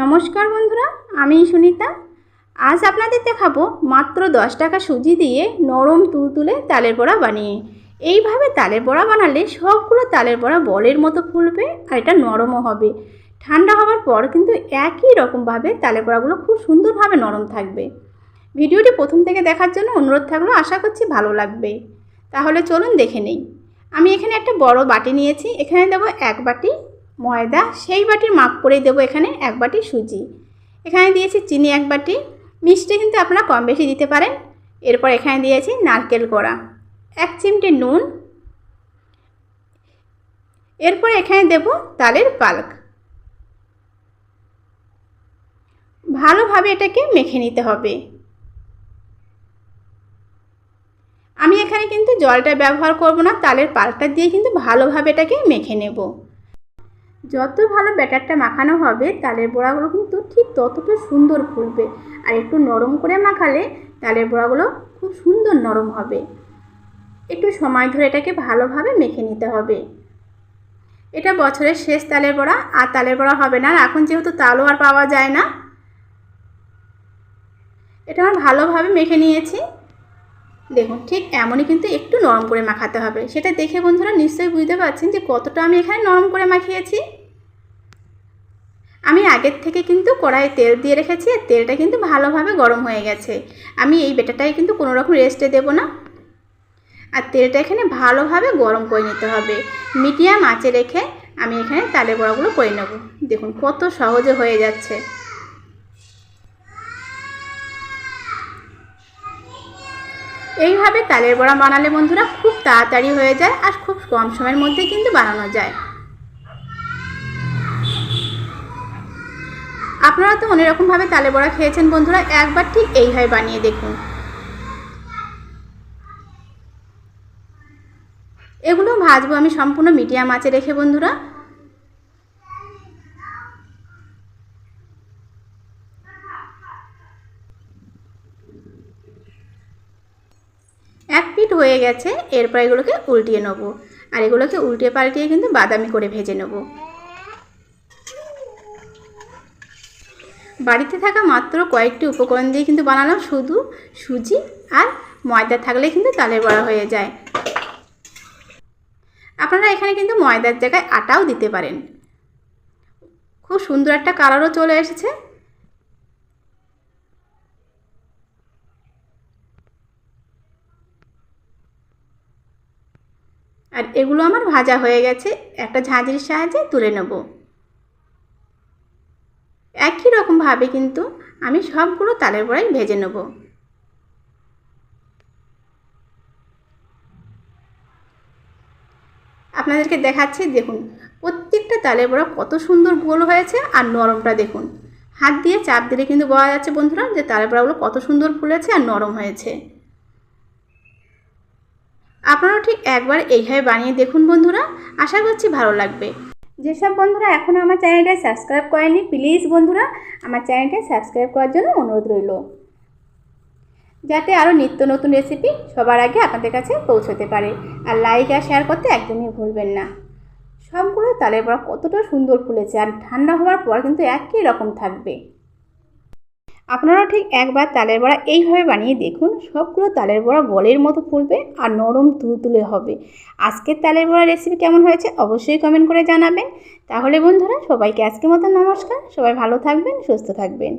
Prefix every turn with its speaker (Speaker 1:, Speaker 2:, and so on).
Speaker 1: নমস্কার বন্ধুরা, আমি সুনিতা। আজ আপনাদের দেখাবো মাত্র দশ টাকা সুজি দিয়ে নরম তুলতুলে তালের বড়া বানিয়ে। এইভাবে তালের বড়া বানালে সবগুলো তালের বড়া বলের মতো ফুলবে আর এটা নরমও হবে। ঠান্ডা হওয়ার পর কিন্তু একই রকমভাবে তালের বড়াগুলো খুব সুন্দরভাবে নরম থাকবে। ভিডিওটি প্রথম থেকে দেখার জন্য অনুরোধ থাকল, আশা করছি ভালো লাগবে। তাহলে চলুন দেখে নেই। আমি এখানে একটা বড় বাটি নিয়েছি, এখানে দেবো এক বাটি ময়দা, সেই বাটির মাপ করেই দেবো এখানে এক বাটি সুজি। এখানে দিয়েছি চিনি এক বাটি। মিষ্টি কিন্তু আপনারা কম বেশি দিতে পারেন। এরপর এখানে দিয়েছি নারকেল কোড়া। এক চিমটি নুন। এরপর এখানে দেব তালের পালক। ভালোভাবে এটাকে মেখে নিতে হবে। আমি এখানে কিন্তু জলটা ব্যবহার করব না, তালের পালকটা দিয়ে কিন্তু ভালোভাবে এটাকে মেখে নেব। যত ভালো ব্যাটারটা মাখানো হবে, তালের বড়াগুলো কিন্তু ঠিক ততটা সুন্দর ফুলবে। আর একটু নরম করে মাখালে তালের বড়াগুলো খুব সুন্দর নরম হবে। একটু সময় ধরে এটাকে ভালোভাবে মেখে নিতে হবে। এটা বছরের শেষ তালের বড়া, আর তালের বড়া হবে না। এখন যেহেতু তালও আর পাওয়া যায় না, এটা আমার ভালোভাবে মেখে নিয়েছি। দেখুন, ঠিক এমনই কিন্তু একটু নরম করে মাখাতে হবে। সেটা দেখে বন্ধুরা নিশ্চয়ই বুঝতে পারছেন যে কতটা আমি এখানে নরম করে মাখিয়েছি। আমি আগের থেকে কিন্তু কড়াইয়ে তেল দিয়ে রেখেছি আর তেলটা কিন্তু ভালোভাবে গরম হয়ে গেছে। আমি এই বেটাটাই কিন্তু কোনো রকম রেস্টে দেবো না। আর তেলটা এখানে ভালোভাবে গরম করে নিতে হবে। মিডিয়াম আঁচে রেখে আমি এখানে তালে বড়াগুলো করে নেব। দেখুন, কত সহজে হয়ে যাচ্ছে। এইভাবে তালের বড়া বানালে বন্ধুরা খুব তাড়াতাড়ি হয়ে যায় আর খুব কম সময়ের মধ্যে কিন্তু বানানো যায়। আপনারা তো অন্যরকমভাবে তালে বড়া খেয়েছেন বন্ধুরা, একবার ঠিক এইভাবে বানিয়ে দেখুন। এগুলো ভাজবো আমি সম্পূর্ণ মিডিয়াম আঁচে রেখে বন্ধুরা। পিঠ হয়ে গেছে, এরপর এগুলোকে উল্টিয়ে নেব। আর এগুলোকে উল্টিয়ে পাল্টিয়ে কিন্তু বাদামি করে ভেজে নেব। বাড়িতে থাকা মাত্র কয়েকটি উপকরণ দিয়ে কিন্তু বানালাম, শুধু সুজি আর ময়দা থাকলে কিন্তু তালের বড়া হয়ে যায়। আপনারা এখানে কিন্তু ময়দার জায়গায় আটাও দিতে পারেন। খুব সুন্দর একটা কালারও চলে এসেছে। আর এগুলো আমার ভাজা হয়ে গেছে। একটা ঝাঁঝরির সাহায্যে তুলে নেব। একই রকমভাবে কিন্তু আমি সবগুলো তালের বড়াই ভেজে নেব। আপনাদেরকে দেখাচ্ছি, দেখুন, প্রত্যেকটা তালের বড়া কত সুন্দর গোল হয়েছে আর নরমটা দেখুন। হাত দিয়ে চাপ দিলে কিন্তু বোঝা যাচ্ছে বন্ধুরা যে তালের বড়াগুলো কত সুন্দর ফুলেছে আর নরম হয়েছে। আপনারাও ঠিক একবার এইভাবে বানিয়ে দেখুন বন্ধুরা। আশা করছি ভালো লাগবে। যেসব বন্ধুরা এখনও আমার চ্যানেলটা সাবস্ক্রাইব করেনি প্লিজ বন্ধুরা আমার চ্যানেলটা সাবস্ক্রাইব করার জন্য অনুরোধ রইল। যাতে আরও নিত্য নতুন রেসিপি সবার আগে আপনাদের কাছে পৌঁছতে পারে। আর লাইক আর শেয়ার করতে একদমই ভুলবেন না। সবগুলো তালের বড়া কতটা সুন্দর ফুলেছে, আর ঠান্ডা হওয়ার পর কিন্তু একই রকম থাকবে। আপনারাও ঠিক একবার তালের বড়া এইভাবে বানিয়ে দেখুন, সবগুলো তালের বড়া বলের মতো ফুলবে আর নরম তুলতুলে হবে। আজকের তালের বড়া রেসিপি কেমন হয়েছে অবশ্যই কমেন্ট করে জানাবেন। তাহলে বন্ধুরা সবাইকে আজকের মতো নমস্কার, সবাই ভালো থাকবেন, সুস্থ থাকবেন।